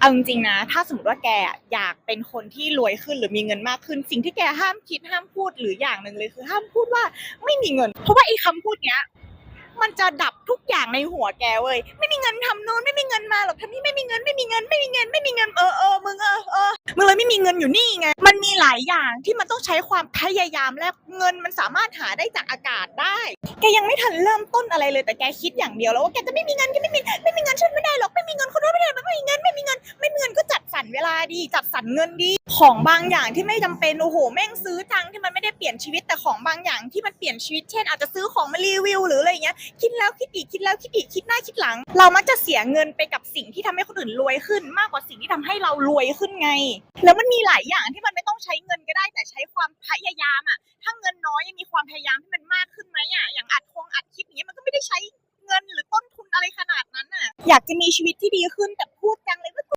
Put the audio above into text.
เอาจริงๆนะ ถ้าสมมติว่าแกอยากเป็นคนที่รวยขึ้นหรือมีเงินมากขึ้น สิ่งที่แกห้ามคิดห้ามพูดหรืออย่างหนึ่งเลยคือ ห้ามพูดว่าไม่มีเงิน เพราะว่าไอ้คำพูดเนี้ย มันจะดับทุกอย่างในหัวแกเว้ยไม่มีเงินทำโน้นไม่มีเงินมาหรอกทำนี่ไม่มีเงินไม่มีเงินไม่มีเงิน ไม่มีเงินเออเออมึงเออเออมึงเลยไม่มีเงินอยู่นี่ไงมันมีหลายอย่างที่มันต้องใช้ความพยายามและเงินมันสามารถหาได้จากอากาศได้ แกยังไม่ทันเริ่มต้นอะไรเลยแต่แกคิดอย่างเดียวแล้วว่าแกจะไม่มีเงินแกไม่มีไม่มีเงินฉันไม่ได้ ไม่มีเงินก็จัดสรรเวลาดีจัดสรรเงินดีของบางอย่างที่ไม่จำเป็นโอ้โหแม่งซื้อจังที่มันไม่ได้เปลี่ยนชีวิตแต่ของบางอย่างที่มันเปลี่ยนชีวิตเช่นอาจจะซื้อของมารีวิวหรืออะไรเงี้ยคิดแล้วคิดอีกคิดแล้วคิดอีกคิดหน้าคิดหลัง เรามักจะเสียเงินไปกับสิ่งที่ทำให้คนอื่นรวยขึ้น มากกว่าสิ่งที่ทำให้เรารวยขึ้นไง แล้วมันมีหลายอย่างที่มันไม่ต้องใช้เงินก็ได้แต่ใช้ความพยายามอะถ้าเงินน้อยยังมีความพยายามที่มันมากขึ้นไหมอะอย่างอัดคงอัดคลิปอย่างเงี้ยมันก็ไม่ได้ใช้เงินหรือต้นทุนอะไรขนาดนั้นอะอยากจะมีชีวิตที่ดีขึ้นแต่พูดจัง